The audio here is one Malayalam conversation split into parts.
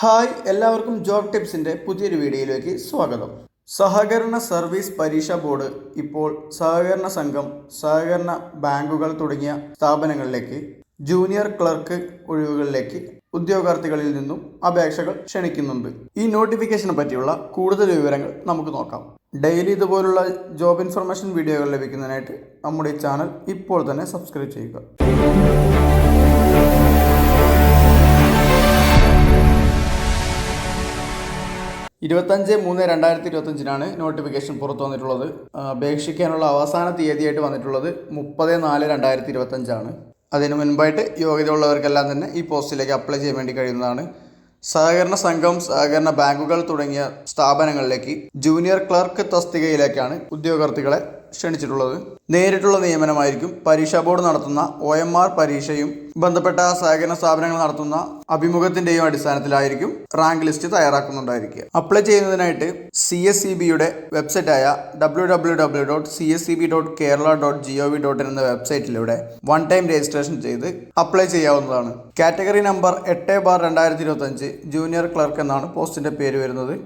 ഹായ് എല്ലാവർക്കും ജോബ് ടിപ്സിന്റെ പുതിയൊരു വീഡിയോയിലേക്ക് സ്വാഗതം. സഹകരണ സർവീസ് പരീക്ഷാ ബോർഡ് ഇപ്പോൾ സഹകരണ സംഘം സഹകരണ ബാങ്കുകൾ തുടങ്ങിയ സ്ഥാപനങ്ങളിലേക്ക് ജൂനിയർ ക്ലർക്ക് ഒഴിവുകളിലേക്ക് ഉദ്യോഗാർത്ഥികളിൽ നിന്നും അപേക്ഷകൾ ക്ഷണിക്കുന്നുണ്ട്. ഈ നോട്ടിഫിക്കേഷനെ പറ്റിയുള്ള കൂടുതൽ വിവരങ്ങൾ നമുക്ക് നോക്കാം. ഡെയിലി ഇതുപോലുള്ള ജോബ് ഇൻഫർമേഷൻ വീഡിയോകൾ ലഭിക്കുന്നതിനായിട്ട് നമ്മുടെ ചാനൽ ഇപ്പോൾ തന്നെ സബ്സ്ക്രൈബ് ചെയ്യുക. ഇരുപത്തഞ്ച് മൂന്ന് രണ്ടായിരത്തി ഇരുപത്തഞ്ചിനാണ് നോട്ടിഫിക്കേഷൻ പുറത്തു വന്നിട്ടുള്ളത്. അപേക്ഷിക്കാനുള്ള അവസാന തീയതിയായിട്ട് വന്നിട്ടുള്ളത് മുപ്പത് നാല് രണ്ടായിരത്തി ഇരുപത്തഞ്ചാണ്. അതിനു മുൻപായിട്ട് യോഗ്യത യോഗ്യതയുള്ളവർക്കെല്ലാം തന്നെ ഈ പോസ്റ്റിലേക്ക് അപ്ലൈ ചെയ്യാൻ വേണ്ടി കഴിയുന്നതാണ്. സഹകരണ സംഘം സഹകരണ ബാങ്കുകൾ തുടങ്ങിയ സ്ഥാപനങ്ങളിലേക്ക് ജൂനിയർ ക്ലർക്ക് തസ്തികയിലേക്കാണ് ഉദ്യോഗാർത്ഥികളെ ക്ഷണിച്ചിട്ടുള്ളത്. നേരിട്ടുള്ള നിയമനമായിരിക്കും പരീക്ഷാ ബോർഡ് നടത്തുന്ന ഒ എം ആർ പരീക്ഷയും ബന്ധപ്പെട്ട സഹകരണ സ്ഥാപനങ്ങൾ നടത്തുന്ന അഭിമുഖത്തിന്റെയും അടിസ്ഥാനത്തിലായിരിക്കും റാങ്ക് ലിസ്റ്റ് തയ്യാറാക്കുന്നുണ്ടായിരിക്കുക. അപ്ലൈ ചെയ്യുന്നതിനായിട്ട് സി എസ് സി ബിയുടെ വെബ്സൈറ്റായ W W W dot C S C B dot Kerala dot G O V dot എന്ന വെബ്സൈറ്റിലൂടെ വൺ ടൈം രജിസ്ട്രേഷൻ ചെയ്ത് അപ്ലൈ ചെയ്യാവുന്നതാണ്. കാറ്റഗറി നമ്പർ എട്ട് ബാർ രണ്ടായിരത്തി ഇരുപത്തഞ്ച് ജൂനിയർ ക്ലർക്ക് എന്നാണ് പോസ്റ്റിന്റെ പേര് വരുന്നത്.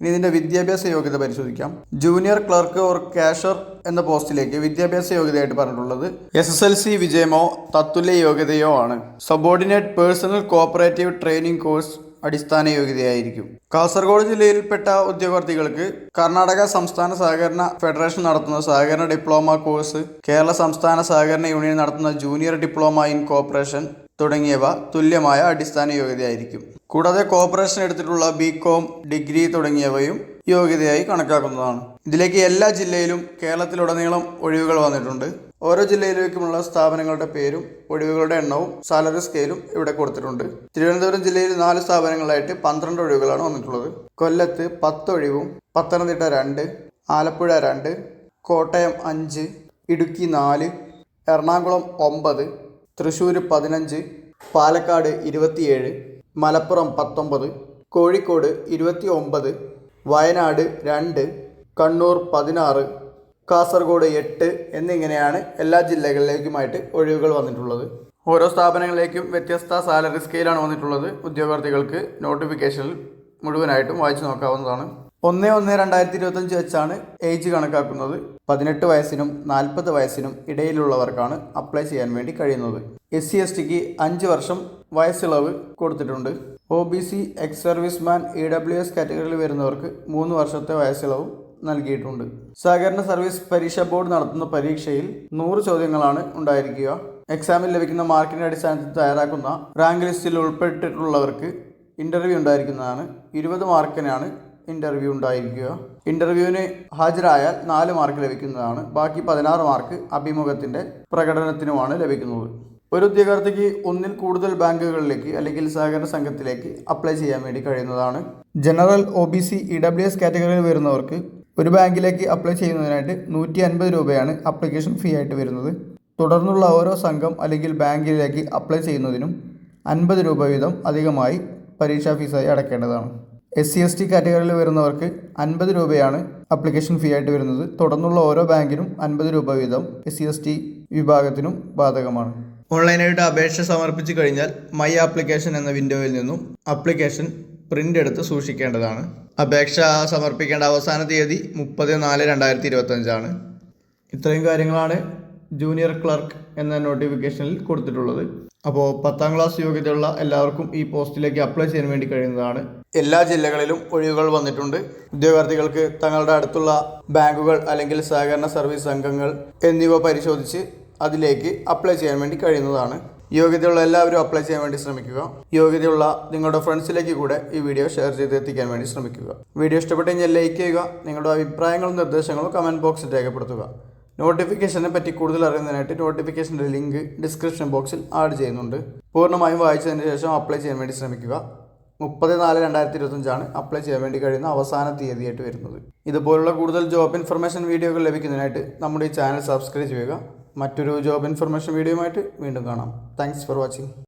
ഇനി ഇതിന്റെ വിദ്യാഭ്യാസ യോഗ്യത പരിശോധിക്കാം. ജൂനിയർ ക്ലർക്ക് ഓർ കാഷർ എന്ന പോസ്റ്റിലേക്ക് വിദ്യാഭ്യാസ യോഗ്യതയായിട്ട് പറഞ്ഞിട്ടുള്ളത് എസ് എസ് എൽ സി വിജയമോ തത്തുല്യ യോഗ്യതയോ ആണ്. Subordinate personnel cooperative training course അടിസ്ഥാന യോഗ്യതയായിരിക്കും. കാസർഗോഡ് ജില്ലയിൽപ്പെട്ട ഉദ്യോഗാർത്ഥികൾക്ക് കർണാടക സംസ്ഥാന സഹകരണ ഫെഡറേഷൻ നടത്തുന്ന സഹകരണ ഡിപ്ലോമ കോഴ്സ് കേരള സംസ്ഥാന സഹകരണ യൂണിയൻ നടത്തുന്ന ജൂനിയർ ഡിപ്ലോമ ഇൻ കോപ്പറേഷൻ തുടങ്ങിയവ തുല്യമായ അടിസ്ഥാന യോഗ്യതയായിരിക്കും. കൂടാതെ കോപ്പറേഷൻ എടുത്തിട്ടുള്ള ബി കോം ഡിഗ്രി തുടങ്ങിയവയും യോഗ്യതയായി കണക്കാക്കുന്നതാണ്. ഇതിലേക്ക് എല്ലാ ജില്ലയിലും കേരളത്തിലുടനീളം ഒഴിവുകൾ വന്നിട്ടുണ്ട്. ഓരോ ജില്ലയിലേക്കുമുള്ള സ്ഥാപനങ്ങളുടെ പേരും ഒഴിവുകളുടെ എണ്ണവും സാലറി സ്കെയിലും ഇവിടെ കൊടുത്തിട്ടുണ്ട്. തിരുവനന്തപുരം ജില്ലയിൽ നാല് സ്ഥാപനങ്ങളായിട്ട് പന്ത്രണ്ട് ഒഴിവുകളാണ് വന്നിട്ടുള്ളത്. കൊല്ലത്ത് പത്ത് ഒഴിവും പത്തനംതിട്ട രണ്ട് ആലപ്പുഴ രണ്ട് കോട്ടയം അഞ്ച് ഇടുക്കി നാല് എറണാകുളം ഒമ്പത് തൃശ്ശൂർ പതിനഞ്ച് പാലക്കാട് ഇരുപത്തിയേഴ് മലപ്പുറം പത്തൊമ്പത് കോഴിക്കോട് ഇരുപത്തി ഒമ്പത് വയനാട് രണ്ട് കണ്ണൂർ പതിനാറ് കാസർഗോഡ് എട്ട് എന്നിങ്ങനെയാണ് എല്ലാ ജില്ലകളിലേക്കുമായിട്ട് ഒഴിവുകൾ വന്നിട്ടുള്ളത്. ഓരോ സ്ഥാപനങ്ങളിലേക്കും വ്യത്യസ്ത സാലറി സ്കെയിലാണ് വന്നിട്ടുള്ളത്. ഉദ്യോഗാർത്ഥികൾക്ക് നോട്ടിഫിക്കേഷനിൽ മുഴുവനായിട്ടും വായിച്ചു നോക്കാവുന്നതാണ്. ഒന്ന് ഒന്ന് രണ്ടായിരത്തി ഇരുപത്തഞ്ച് വെച്ചാണ് ഏജ് കണക്കാക്കുന്നത്. പതിനെട്ട് വയസ്സിനും നാൽപ്പത് വയസ്സിനും ഇടയിലുള്ളവർക്കാണ് അപ്ലൈ ചെയ്യാൻ വേണ്ടി കഴിയുന്നത്. എസ് സി എസ് ടിക്ക് അഞ്ച് വർഷം വയസ്സിളവ് കൊടുത്തിട്ടുണ്ട്. O B C ex serviceman E W S കാറ്റഗറിയിൽ വരുന്നവർക്ക് മൂന്ന് വർഷത്തെ വയസ്സിളവും നൽകിയിട്ടുണ്ട്. സഹകരണ സർവീസ് പരീക്ഷാ ബോർഡ് നടത്തുന്ന പരീക്ഷയിൽ നൂറ് ചോദ്യങ്ങളാണ് ഉണ്ടായിരിക്കുക. എക്സാമിൽ ലഭിക്കുന്ന മാർക്കിന്റെ അടിസ്ഥാനത്തിൽ തയ്യാറാക്കുന്ന റാങ്ക് ലിസ്റ്റിൽ ഉൾപ്പെട്ടിട്ടുള്ളവർക്ക് ഇന്റർവ്യൂ ഉണ്ടായിരിക്കുന്നതാണ് ഇരുപത് മാർക്കിനാണ് ഇന്റർവ്യൂ ഉണ്ടായിരിക്കുക. ഇന്റർവ്യൂവിന് ഹാജരായാൽ നാല് മാർക്ക് ലഭിക്കുന്നതാണ്. ബാക്കി പതിനാറ് മാർക്ക് അഭിമുഖത്തിന്റെ പ്രകടനത്തിനുമാണ് ലഭിക്കുന്നത്. ഒരു ഉദ്യോഗാർത്ഥിക്ക് ഒന്നിൽ കൂടുതൽ ബാങ്കുകളിലേക്ക് അല്ലെങ്കിൽ സഹകരണ സംഘത്തിലേക്ക് അപ്ലൈ ചെയ്യാൻ വേണ്ടി കഴിയുന്നതാണ്. General O B C E W S കാറ്റഗറിയിൽ വരുന്നവർക്ക് ഒരു ബാങ്കിലേക്ക് അപ്ലൈ ചെയ്യുന്നതിനായിട്ട് നൂറ്റി അൻപത് രൂപയാണ് അപ്ലിക്കേഷൻ ഫീ ആയിട്ട് വരുന്നത്. തുടർന്നുള്ള ഓരോ സംഘം അല്ലെങ്കിൽ ബാങ്കിലേക്ക് അപ്ലൈ ചെയ്യുന്നതിനും അൻപത് രൂപ വീതം അധികമായി പരീക്ഷാ ഫീസായി അടയ്ക്കേണ്ടതാണ് എസ് സി എസ് ടി കാറ്റഗറിയിൽ വരുന്നവർക്ക് അൻപത് രൂപയാണ് അപ്ലിക്കേഷൻ ഫീ ആയിട്ട് വരുന്നത്. തുടർന്നുള്ള ഓരോ ബാങ്കിനും അൻപത് രൂപ വീതം എസ് സി എസ് ടി വിഭാഗത്തിനും ബാധകമാണ്. ഓൺലൈനായിട്ട് അപേക്ഷ സമർപ്പിച്ചു കഴിഞ്ഞാൽ മൈ ആപ്ലിക്കേഷൻ എന്ന വിൻഡോയിൽ നിന്നും അപ്ലിക്കേഷൻ പ്രിന്റ് എടുത്ത് സൂക്ഷിക്കേണ്ടതാണ്. അപേക്ഷ സമർപ്പിക്കേണ്ട അവസാന തീയതി മുപ്പത് നാല് രണ്ടായിരത്തി ഇരുപത്തഞ്ചാണ് ഇത്രയും കാര്യങ്ങളാണ് ജൂനിയർ ക്ലർക്ക് എന്ന നോട്ടിഫിക്കേഷനിൽ കൊടുത്തിട്ടുള്ളത്. അപ്പോൾ പത്താം ക്ലാസ് യോഗ്യതയുള്ള എല്ലാവർക്കും ഈ പോസ്റ്റിലേക്ക് അപ്ലൈ ചെയ്യാൻ വേണ്ടി കഴിയുന്നതാണ്. എല്ലാ ജില്ലകളിലും ഒഴിവുകൾ വന്നിട്ടുണ്ട്. ഉദ്യോഗാർത്ഥികൾക്ക് തങ്ങളുടെ അടുത്തുള്ള ബാങ്കുകൾ അല്ലെങ്കിൽ സഹകരണ സർവീസ് സംഘങ്ങൾ എന്നിവ പരിശോധിച്ച് അതിലേക്ക് അപ്ലൈ ചെയ്യാൻ വേണ്ടി കഴിയുന്നതാണ്. യോഗ്യതയുള്ള എല്ലാവരും അപ്ലൈ ചെയ്യാൻ വേണ്ടി ശ്രമിക്കുക. യോഗ്യതയുള്ള നിങ്ങളുടെ ഫ്രണ്ട്സിലേക്ക് കൂടെ ഈ വീഡിയോ ഷെയർ ചെയ്ത് എത്തിക്കാൻ വേണ്ടി ശ്രമിക്കുക. വീഡിയോ ഇഷ്ടപ്പെട്ടെങ്കിൽ ലൈക്ക് ചെയ്യുക. നിങ്ങളുടെ അഭിപ്രായങ്ങളും നിർദ്ദേശങ്ങളും കമന്റ് ബോക്സിൽ രേഖപ്പെടുത്തുക. നോട്ടിഫിക്കേഷനെ പറ്റി കൂടുതൽ അറിയുന്നതിനായിട്ട് നോട്ടിഫിക്കേഷന്റെ ലിങ്ക് ഡിസ്ക്രിപ്ഷൻ ബോക്സിൽ ആഡ് ചെയ്യുന്നുണ്ട്. പൂർണമായും വായിച്ചതിന് ശേഷം അപ്ലൈ ചെയ്യാൻ വേണ്ടി ശ്രമിക്കുക. മുപ്പത് നാല് രണ്ടായിരത്തി ഇരുപത്തഞ്ചാണ് അപ്ലൈ ചെയ്യാൻ വേണ്ടി കഴിയുന്ന അവസാന തീയതിയായിട്ട് വരുന്നത്. ഇതുപോലുള്ള കൂടുതൽ ജോബ് ഇൻഫർമേഷൻ വീഡിയോകൾ ലഭിക്കുന്നതിനായിട്ട് നമ്മുടെ ഈ ചാനൽ സബ്സ്ക്രൈബ് ചെയ്യുക. മറ്റൊരു ജോബ് ഇൻഫർമേഷൻ വീഡിയോയുമായിട്ട് വീണ്ടും കാണാം. Thanks for watching